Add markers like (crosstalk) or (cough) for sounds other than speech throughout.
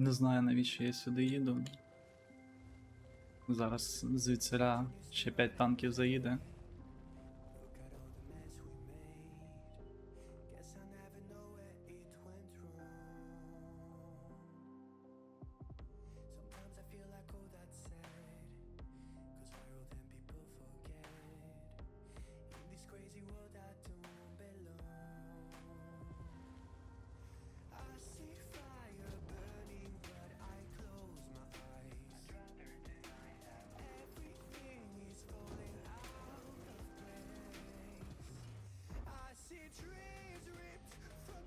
Не знаю, навіщо я сюди їду. Зараз звідсиля ще 5 танків заїде.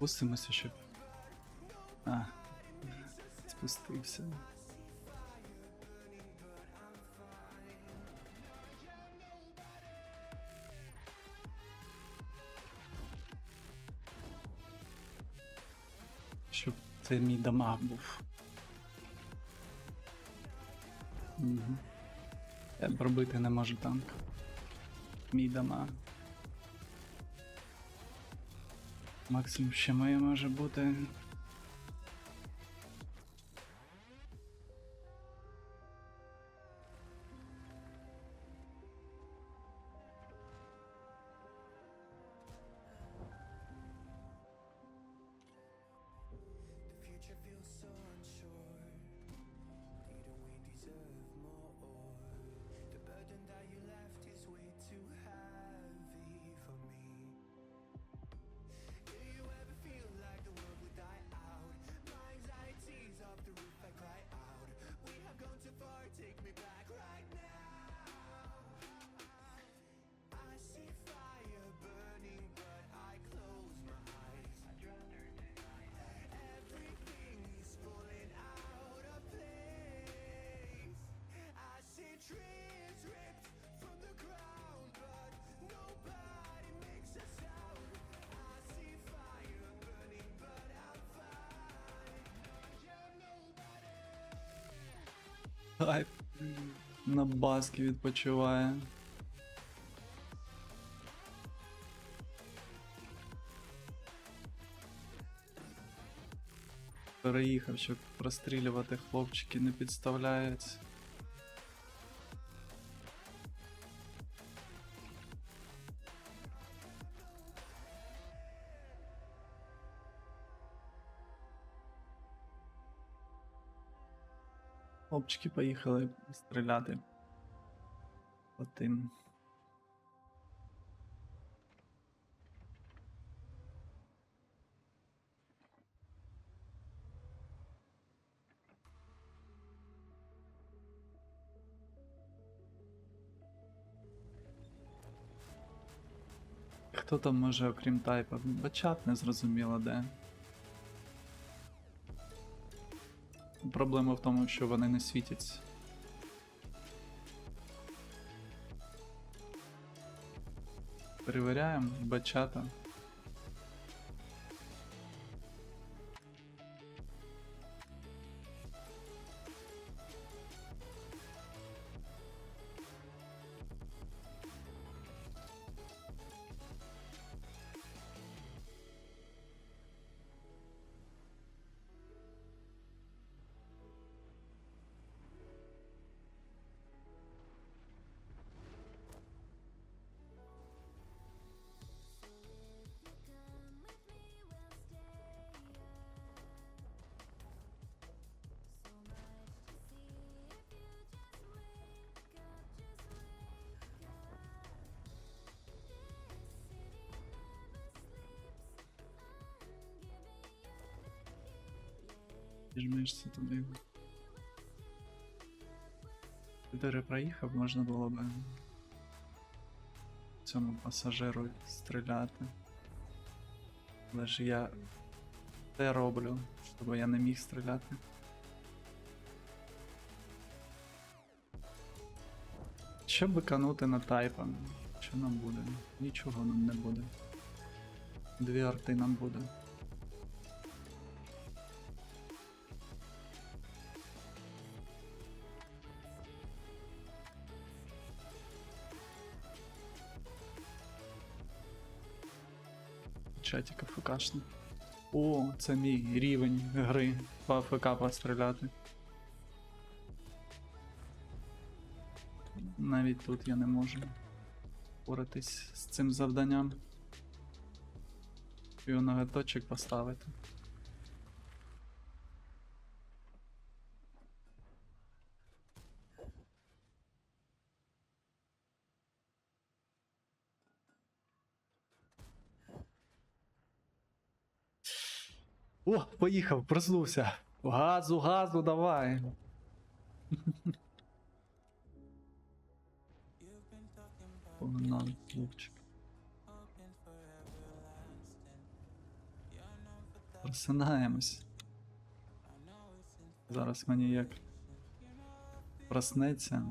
Спустимося, щоб. А, спустився. Щоб це мій дамаг був. Угу. Я пробити не можу танк. Мій дамаг. Максимум, що моє може бути. Хайп. На баски відпочиває. Переїхав, щоб прострілювати хлопчики не підставляються. Хлопчики поїхали стріляти по тим. Хто там може, окрім тайпа? Бачат не зрозуміло де. Проблема в тому, що вони не світяться. Перевіряємо бачата. Жмешся туди. Чотири проїхав, можна було би цьому пасажиру стріляти. Але ж я те роблю, щоб я не міг стріляти. Що биканути на тайпа? Що нам буде? Нічого нам не буде. Дві арти нам буде. Чатика ФКшний. О, це мій рівень гри по АФК постріляти. Навіть тут я не можу впоратись з цим завданням. Його ноготочок поставити. О, поїхав, проснувся. Газу, газу, давай. Просинаємось. Зараз мені як проснеться.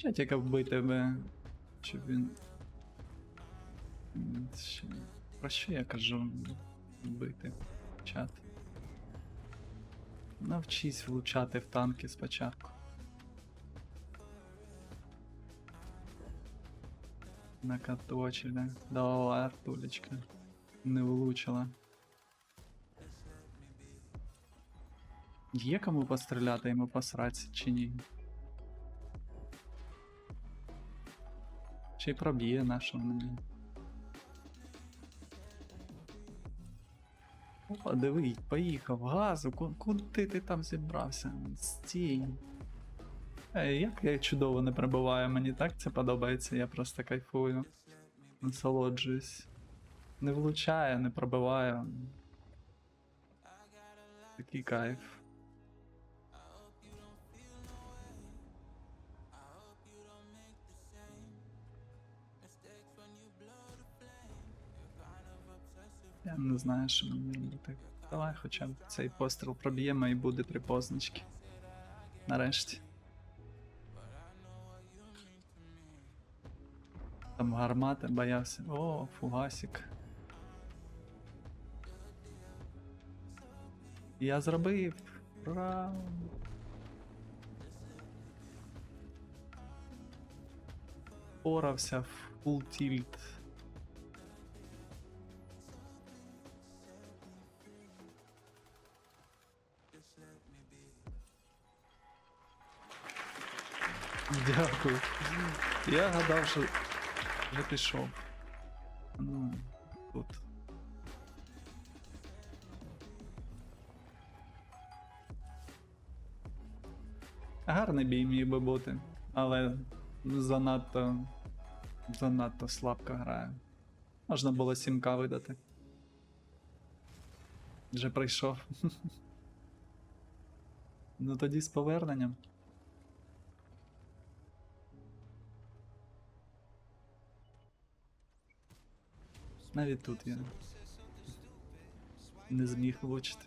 Чи тільки вбити би, щоб він. Про що я кажу вбити чат? Навчись влучати в танки спочатку. Накаточили. Давай, Артулечка. Не влучила. Є кому постріляти йому посраться чи ні? Чи проб'є нашого мені. Опа, диви, поїхав, газу, куди ти там зібрався? Стій. Ей, як я чудово не прибуваю, мені так це подобається, я просто кайфую. Насолоджуюсь. Не влучає, не пробиваю. Такий кайф. Я не знаю, що мені робити. Давай хоча б цей постріл проб'ємо і буде три позначки. Нарешті. Там гармати боявся. О, фугасик. Я зробив. Ура! Порався в full tilt. Дякую. Я гадав, що вже пішов. Ну, тут. Гарний бій міг би бути, але занадто. занадто слабко грає. Можна було 7к видати. Вже прийшов. (laughs) ну тоді з поверненням. Навіть тут я не зміг влучити.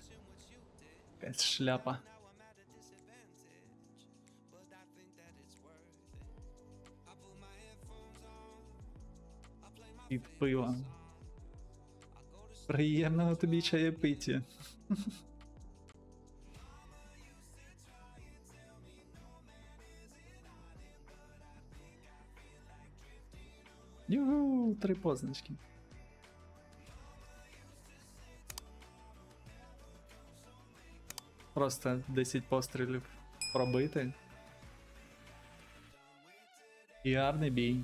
Якась шляпа. І пиво. Приємного тобі чаєпиття. Югу, три позначки. Просто 10 пострілів пробити. І гарний бій.